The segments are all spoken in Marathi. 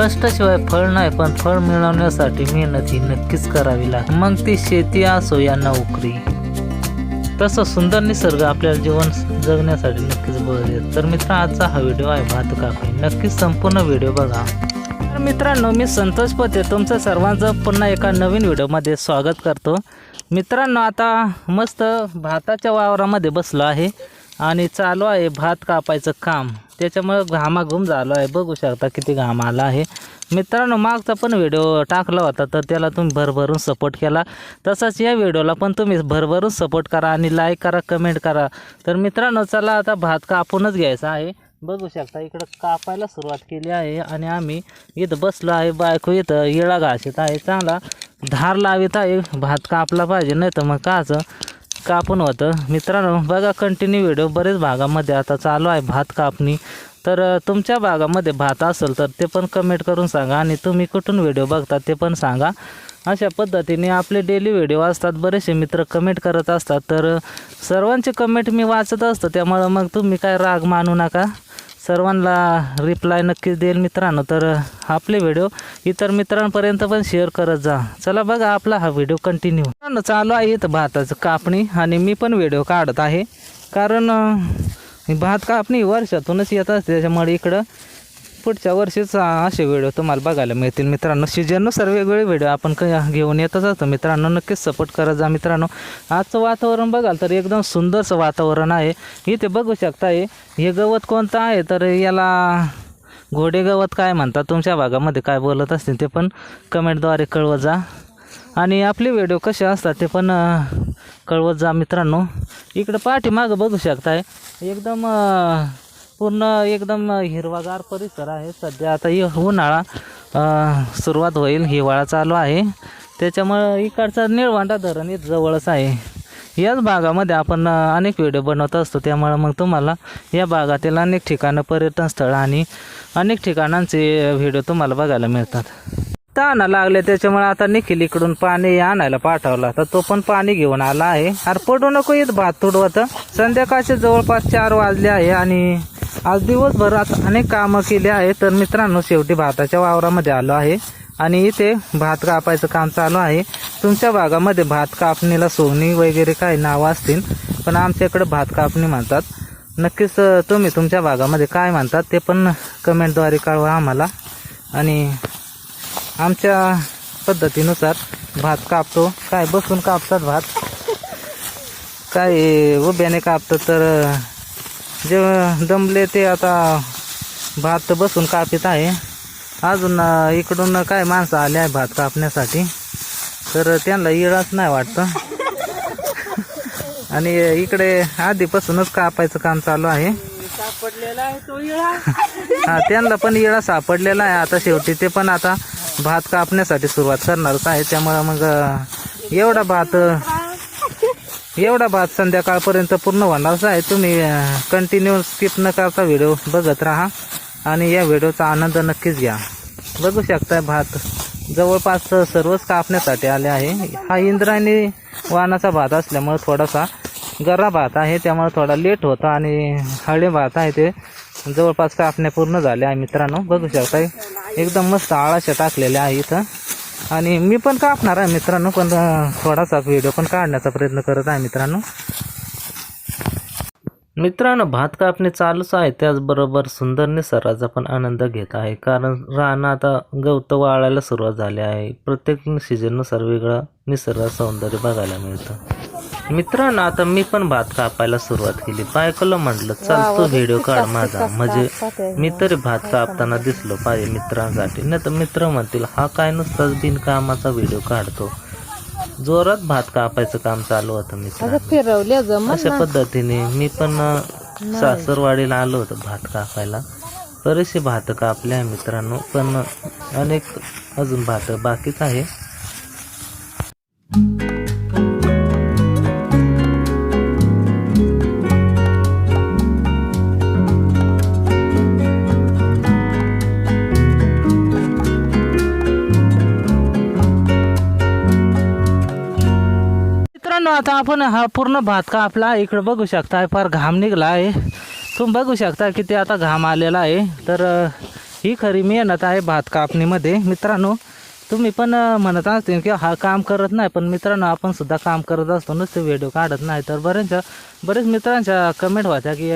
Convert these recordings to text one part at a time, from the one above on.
कष्टाशिवाय फळ नाही पण फळ मिळवण्यासाठी मेहनत ही नक्कीच करावी लागते. मग ती शेती असो या नोकरी तसं सुंदर निसर्ग आपल्याला जीवन जगण्यासाठी नक्कीच बळ देत. तर मित्र आजचा हा व्हिडिओ आहे भात कापणी नक्कीच संपूर्ण व्हिडिओ बघा. तर मित्रांनो मी संतोष पते तुमचं सर्वांचं पुन्हा एका नवीन व्हिडिओमध्ये स्वागत करतो. मित्रांनो आता मस्त भाताच्या वावरामध्ये बसलो आहे. आणि चालू आहे भात कापायचं काम. त्याच्यामुळं घामाघूम झालो आहे. बघू शकता किती घाम आला आहे. मित्रांनो मागचा पण व्हिडिओ टाकला होता तर त्याला तुम्ही भरभरून सपोर्ट केला. तसाच या व्हिडिओला पण तुम्ही भरभरून सपोर्ट करा आणि लाईक करा कमेंट करा. तर मित्रांनो चला आता भात कापूनच घ्यायचा आहे. बघू शकता इकडं कापायला सुरुवात केली आहे आणि आम्ही इथं बसलो आहे. बायको इथं येळा घासत आहे. चांगला धार लावित आहे. भात कापला पाहिजे नाही तर मग काचं कापून होतं. मित्रांनो बघा कंटिन्यू व्हिडिओ बरेच भागामध्ये आता चालू आहे भात कापणी. तर तुमच्या भागामध्ये भात असेल तर ते पण कमेंट करून सांगा आणि तुम्ही कुठून व्हिडिओ बघता ते पण सांगा. अशा पद्धतीने आपले डेली व्हिडिओ असतात. बरेचसे मित्र कमेंट करत असतात. तर सर्वांचे कमेंट मी वाचत असतो. त्यामुळं मग तुम्ही काय राग मानू नका. सर्वांना रिप्लाय नक्कीच देईल मित्रांनो. तर आपले व्हिडिओ इतर मित्रांपर्यंत पण शेअर करत जा. चला बघा आपला हा व्हिडिओ कंटिन्यू मित्रांनो चालू आहे इथं भाताचं कापणी आणि मी पण व्हिडिओ काढत आहे. कारण भात कापणी वर्षातूनच येत असते. त्याच्यामुळे इकडं पुढच्या वर्षीच असे व्हिडिओ तुम्हाला बघायला मिळतील. मित्रांनो सीजननुसार वेगवेगळे व्हिडिओ आपण क- घेऊन येतच असतो मित्रांनो नक्कीच सपोर्ट करत जा मित्रांनो. आजचं वातावरण बघाल तर एकदम सुंदरसं वातावरण आहे. इथे बघू शकता हे गवत कोणतं आहे? तर याला घोडे गवत काय म्हणतात? तुमच्या भागामध्ये काय बोलत असतील ते पण कमेंटद्वारे कळवत जा. आणि आपले व्हिडिओ कसे असतात ते पण कळवत जा मित्रांनो. इकडं पाठीमागं बघू शकताय. एकदम पूर्ण एकदम हिरवागार परिसर आहे. सध्या आता ही उन्हाळा सुरुवात होईल. हिवाळा चालू आहे. त्याच्यामुळं इकडचं निळवांडा धरण इथं जवळच आहे. याच भागामध्ये आपण अनेक व्हिडिओ बनवत असतो. त्यामुळं मग तुम्हाला या भागातील अनेक ठिकाणं पर्यटन स्थळ आणि अनेक ठिकाणांचे व्हिडिओ तुम्हाला बघायला मिळतात. ताना लागले त्याच्यामुळे आता निखिल इकडून पाणी आणायला पाठवला. तर तो पण पाणी घेऊन आला आहे. अरे पडू नको येत भात तुडवत. संध्याकाळचे जवळपास चार वाजले आहे आणि आज दिवसभर अनेक कामं केली आहे तर मित्रांनो शेवटी भाताच्या वावरामध्ये आलो आहे. आणि इथे भात कापायचं काम चालू आहे. तुमच्या भागामध्ये भात कापणीला सोनी वगैरे काही नावं असतील पण आमच्या इकडे भात कापणी म्हणतात. नक्कीच तुम्ही तुमच्या भागामध्ये काय म्हणतात ते पण कमेंटद्वारे कळवा आम्हाला. आणि आमच्या पद्धतीनुसार भात कापतो. काय बसून कापतात भात? काय उभ्याने कापतं तर जे दमले ते आता भात बसून कापित आहे. अजून इकडून काय माणसं आले आहे भात कापण्यासाठी. तर त्यांना इळाच नाही वाटतं. आणि इकडे आधीपासूनच कापायचं काम चालू आहे. हा त्यांना पण इळा सापडलेला आहे आता शेवटी. ते पण आता भात कापण्यासाठी सुरुवात करणारच आहे. त्यामुळं मग एवढा भात एवढा भात संध्याकाळपर्यंत पूर्ण होणारच आहे. तुम्ही कंटिन्यू स्किप न करता व्हिडिओ बघत राहा आणि या व्हिडिओचा आनंद नक्कीच घ्या. बघू शकता भात जवळपास सर्वच कापण्यासाठी आले आहे. हा इंद्रायणी वाहनाचा भात असल्यामुळे थोडासा गरा भात आहे त्यामुळे थोडा लेट होता आणि हळे भात आहे ते जवळपास कापण्या पूर्ण झाले आहे मित्रांनो. बघू शकता एकदम मस्त आळाशा टाकलेल्या आहे इथं. आणि मी पण कापणार आहे मित्रांनो पण थोडासा व्हिडिओ पण काढण्याचा प्रयत्न करत आहे मित्रांनो. मित्रांनो भात कापणे चालूच आहे. त्याचबरोबर सुंदर निसर्गाचा पण आनंद घेत आहे. कारण रानं आता गवत वाळायला सुरुवात झाली आहे. प्रत्येक सीझननुसार वेगळं निसर्ग सौंदर्य बघायला मिळतं. मित्रांनो आता मी पण भात कापायला सुरुवात केली. बायकोला म्हटलं चल तू व्हिडिओ काढ माझा. म्हणजे मी तरी भात कापताना दिसलो पाहिजे मित्रांसाठी. नाही तर मित्र म्हणतील हा काय नुसताच बिनकामाचा व्हिडिओ काढतो. जोरात भात कापायचं काम चालू होतं जमत अशा पद्धतीने मी पण सासरवाडीला आलो होतो भात कापायला. बरेचसे भात कापले आहे मित्रांनो पण अनेक अजून भात बाकीच आहे. आता आपण हा पूर्ण भात कापला. इकडं बघू शकता फार घाम निघला आहे तुम्ही बघू शकता किती आता घाम आलेला आहे. तर ही खरी मेहनत आहे भात कापणीमध्ये. मित्रांनो तुम्ही पण म्हणत असते की हा काम करत नाही पण मित्रांनो आपण सुद्धा काम करत असतो. नुसते व्हिडिओ काढत नाही. तर बऱ्याचशा बरेच मित्रांच्या कमेंट व्हायच्या की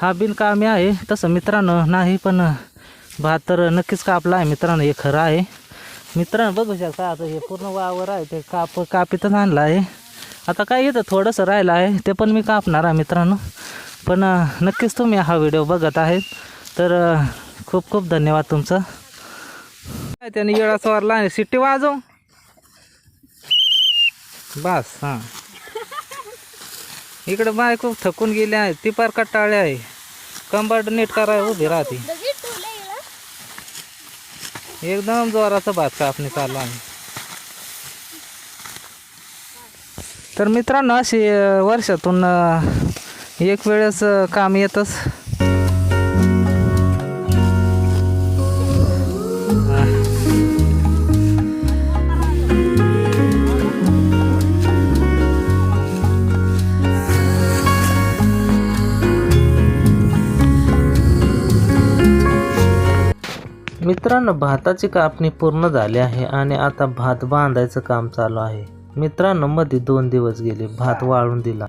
हा बिनकामी आहे. तसं मित्रांनो नाही पण भात तर नक्कीच कापला आहे. मित्रांनो हे खरं आहे. मित्रांनो बघू शकता आता हे पूर्ण वावर आहे. ते काप कापीतच आणलं आहे. आता काय येतं थोडंसं राहिलं आहे ते पण मी कापणार आहे मित्रांनो. पण नक्कीच तुम्ही हा व्हिडिओ बघत आहेत. तर खूप खूप धन्यवाद तुमचं. काय त्याने येळा चोरला आणि सिट्टी वाजव. बस हां. इकडे बायको थकून गेली आहे ती पार कटाळे आहे. कंबाट नीट कराय उभी राहते. एकदम जोराचा भात कापणी चालू आहे. तर मित्रांनो अशी वर्षातून एक वेळेस काम येतच. मित्रांनो भाताची कापणी पूर्ण झाली आहे आणि आता भात बांधायचं काम चालू आहे. मित्रांनो मध्ये दोन दिवस गेले भात वाळून दिला.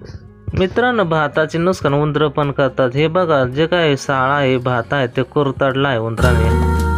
मित्रांनो भाताचे नुकसान उंदरं पण करतात. हे बघा जे काय साळा आहे भात आहे ते कुरतडला आहे उंदराने.